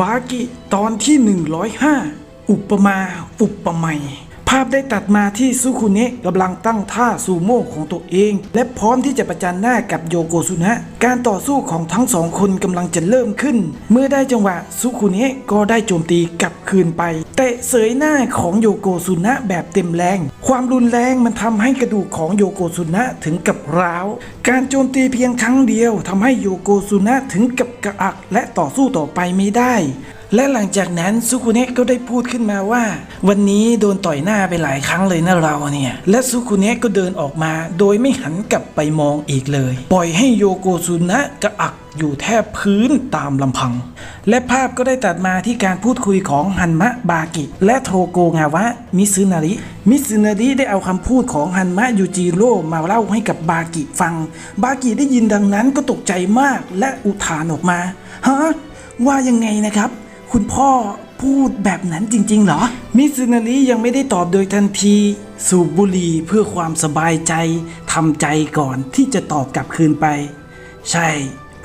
บากิตอนที่ 105 อุปมา อุปไมย ภาพได้ตัดมาที่ซุคุเนะกำลังตั้งท่าซูโม่ของตัวเอง และพร้อมที่จะประจันหน้ากับโยโกซุนะ การต่อสู้ของทั้งสองคนกำลังจะเริ่มขึ้น เมื่อได้จังหวะซุคุเนะก็ได้โจมตีกลับคืนไป เตะเสยหน้าของโยโกซุนะแบบเต็มแรง ความรุนแรงมันทำให้กระดูกของโยโกซุนะถึงกับร้าว การโจมตีเพียงครั้งเดียวทำให้โยโกซุนะถึงกับกระอักและต่อสู้ต่อไปไม่ได้ และหลังจากนั้นซุคุเนะก็ได้พูดขึ้นมาว่า วันนี้โดนต่อยหน้าไปหลายครั้งเลยนะเราเนี่ย และซุคุเนะก็เดินออกมา โดยไม่หันกลับไปมองอีกเลย ปล่อยให้โยโกซุนะกระอัก อยู่แทบพื้นตามลำพัง และภาพก็ได้ตัดมาที่การพูดคุยของฮันมะบากิ และโทโกงาวะมิซึนาริ มิซึนาริได้เอาคำพูดของฮันมะยูจิโร่มาเล่าให้กับบากิฟัง บากิได้ยินดังนั้นก็ตกใจมากและอุทานออกมาฮะว่ายังไงนะครับ คุณพ่อพูดแบบนั้นจริง ๆ เหรอ มิซึนาริยังไม่ได้ตอบโดยทันที สูบบุหรี่เพื่อความสบายใจทำใจก่อนที่จะตอบกลับคืนไป ใช่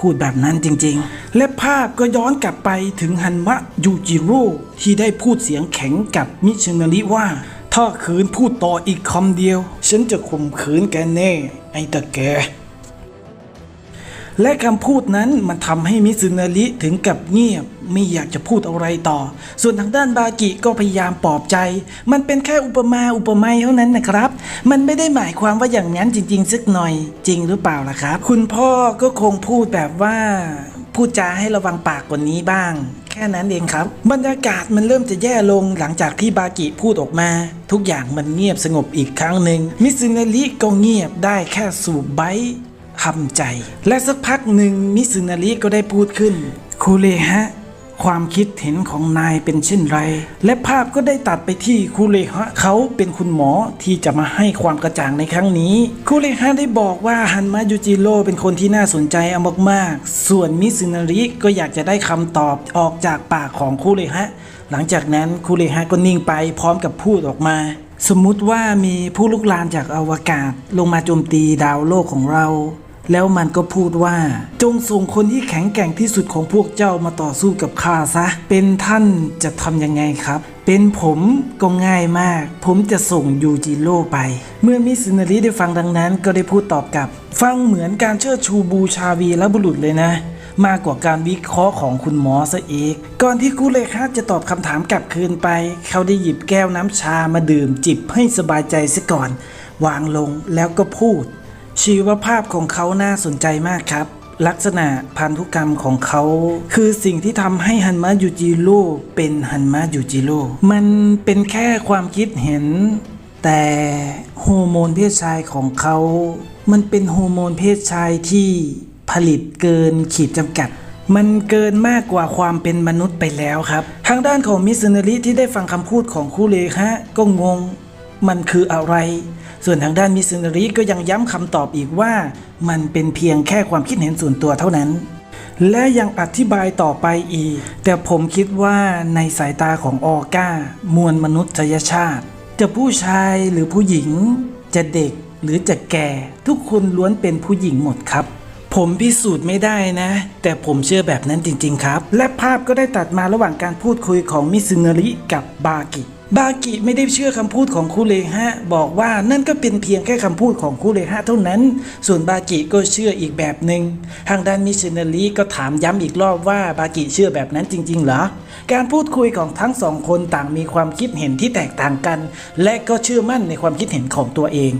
พูดแบบนั้นจริงๆ และภาพก็ย้อนกลับไปถึงฮันมะยูจิโร่ที่ได้พูดเสียงแข็งกับมิชินาริว่า ถ้าขืนพูดต่ออีกคำเดียว ฉันจะข่มขืนแกแน่ ไอ้ตะแก และคำพูดนั้นมันทำให้มิซึนาริถึงกับเงียบไม่อยากจะพูดอะไรต่อ ส่วนทางด้านบากิก็พยายามปลอบใจ มันเป็นแค่อุปมาอุปไมยเท่านั้นนะครับ มันไม่ได้หมายความว่าอย่างนั้นจริง ๆ สักหน่อยจริงหรือเปล่าล่ะครับ คุณพ่อก็คงพูดแบบว่าพูดจาให้ระวังปากกว่านี้บ้าง แค่นั้นเองครับ บรรยากาศมันเริ่มจะแย่ลงหลังจากที่บากิพูดออกมา ทุกอย่างมันเงียบสงบอีกครั้งหนึ่งมิซึนาริก็เงียบได้แค่สูบไบ ทำใจ และสักพักหนึ่งมิซึนาริก็ได้พูดขึ้นคูเลฮะความคิดเห็นของนายเป็นเช่นไร และภาพก็ได้ตัดไปที่คูเลฮะเขาเป็นคุณหมอที่จะมาให้ความกระจ่างในครั้งนี้คูเลฮะได้บอกว่าฮันมายูจิโร่เป็นคนที่น่าสนใจมากๆ ส่วนมิซึนาริก็อยากจะได้คำตอบออกจากปากของคูเลฮะหลังจากนั้นคูเลฮะก็นิ่งไปพร้อมกับพูดออกมา สมมุติว่ามีผู้ลุกลานจากอวกาศ ลงมาโจมตีดาวโลกของเรา แล้วมันก็พูดว่า จงส่งคนที่แข็งแกร่งที่สุดของพวกเจ้ามาต่อสู้กับข้าซะ เป็นท่านจะทำยังไงครับ เป็นผมก็ง่ายมาก ผมจะส่งยูจิโร่ไป เมื่อมิสนาริได้ฟังดังนั้นก็ได้พูดตอบกลับ ฟังเหมือนการเชิดชูบูชาวีและบุรุษเลยนะมากกว่าการวิเคราะห์ของคุณหมอซะอีก ก่อนที่คุเลคาจะตอบคำถามกลับคืนไป เขาได้หยิบแก้วน้ำชามาดื่มจิบให้สบายใจซะก่อน วางลงแล้วก็พูด ชีวภาพของเขาน่าสนใจมากครับ ลักษณะพันธุกรรมของเขา คือสิ่งที่ทำให้ฮันมายูจิโร่เป็นฮันมายูจิโร่มันเป็นแค่ความคิดเห็น แต่ฮอร์โมนเพศชายของเขา มันเป็นฮอร์โมนเพศชายที่ผลิตเกินขีดจำกัดมันเกินมากกว่าความเป็นมนุษย์ไปแล้วครับ ทางด้านของมิสซูนาริที่ได้ฟังคำพูดของคู่เลฮะก็งง มันคืออะไร ส่วนทางด้านมิสซูนาริก็ยังย้ำคำตอบอีกว่า มันเป็นเพียงแค่ความคิดเห็นส่วนตัวเท่านั้น และยังอธิบายต่อไปอีก แต่ผมคิดว่าในสายตาของออก้ามวลมนุษยชาติ จะผู้ชายหรือผู้หญิง จะเด็กหรือจะแก่ ทุกคนล้วนเป็นผู้หญิงหมดครับผมพิสูจน์ไม่ได้นะ แต่ผมเชื่อแบบนั้นจริง ๆ ครับ และภาพก็ได้ตัดมาระหว่างการพูดคุยของมิซึนาริกับบากิ บากิไม่ได้เชื่อคำพูดของคูเลฮะบอกว่านั่นก็เป็นเพียงแค่คำพูดของคูเลฮะเท่านั้น ส่วนบากิก็เชื่ออีกแบบหนึ่งทางด้านมิชเนารีก็ถามย้ำอีกรอบว่าบากิเชื่อแบบนั้นจริง ๆ เหรอ การพูดคุยของทั้งสองคนต่างมีความคิดเห็นที่แตกต่างกัน และก็เชื่อมั่นในความคิดเห็นของตัวเอง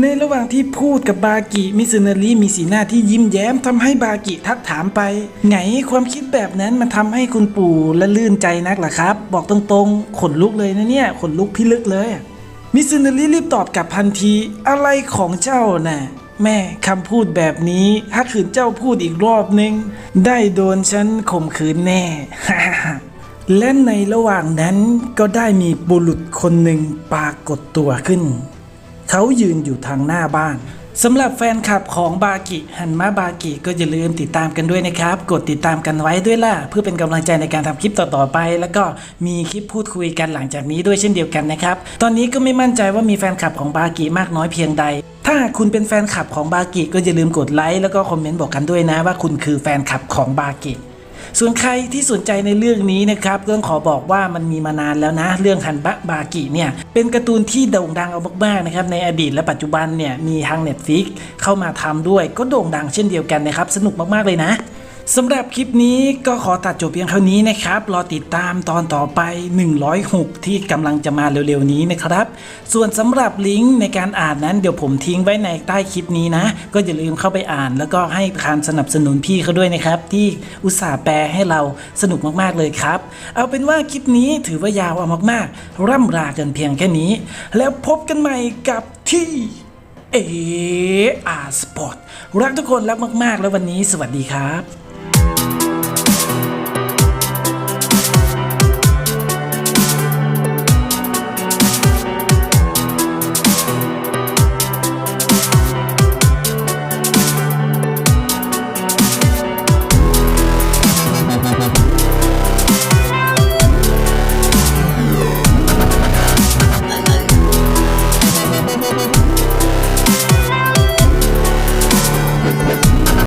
ในระหว่างที่พูดกับบากิมิซึนาริมีสีหน้าที่ยิ้มแย้มทำให้บากิทักถามไป ไงความคิดแบบนั้นมันทำให้คุณปู่ละลื่นใจนักล่ะครับ บอกตรงๆ ขนลุกเลยนะเนี่ย ขนลุกพิลึกเลย มิซึนาริรีบตอบกลับพันทีอะไรของเจ้าน่ะแม่คำพูดแบบนี้ถ้าขืนเจ้าพูดอีกรอบนึง ได้โดนฉันข่มขืนแน่ และในระหว่างนั้นก็ได้มีบุรุษคนหนึ่งปรากฏตัวขึ้น เขายืนอยู่ทางหน้าบ้านสำหรับแฟนคลับของบากิฮันมาบากิก็อย่าลืมติดตามกันด้วยนะครับ กดติดตามกันไว้ด้วยล่ะ เพื่อเป็นกำลังใจในการทำคลิปต่อๆไป แล้วก็มีคลิปพูดคุยกันหลังจากนี้ด้วยเช่นเดียวกันนะครับ ตอนนี้ก็ไม่มั่นใจว่ามีแฟนคลับของบากิมากน้อยเพียงใด ถ้าคุณเป็นแฟนคลับของบากิก็อย่าลืมกดไลค์แล้วก็คอมเมนต์บอกกันด้วยนะว่าคุณคือแฟนคลับของบากิ ส่วนใครที่สนใจในเรื่องนี้นะครับก็ต้องขอบอกว่ามันมีมานานแล้วนะ เรื่องฮันบะบากิเนี่ยเป็นการ์ตูนที่โด่งดังเอามากๆนะครับในอดีตและปัจจุบันเนี่ยมีทาง Netflix เข้ามาทำด้วยก็โด่งดังเช่นเดียวกันนะครับสนุกมากๆเลยนะ สำหรับคลิปนี้ก็ขอตัดจบเพียงเท่านี้นะครับ รอติดตามตอนต่อไป 106 ที่กำลังจะมาเร็วๆนี้นะครับ ส่วนสำหรับลิงก์ในการอ่านนั้นเดี๋ยวผมทิ้งไว้ในใต้คลิปนี้นะ ก็อย่าลืมเข้าไปอ่าน แล้วก็ให้การสนับสนุนพี่เขาด้วยนะครับ ที่อุตส่าห์แปลให้เราสนุกมากๆเลยครับ เอาเป็นว่าคลิปนี้ถือว่ายาวเอามากๆ ร่ำลากันเพียงแค่นี้ แล้วพบกันใหม่กับที่เออาสปอร์ตรักทุกคนรักมาก ๆ แล้ววันนี้สวัสดีครับ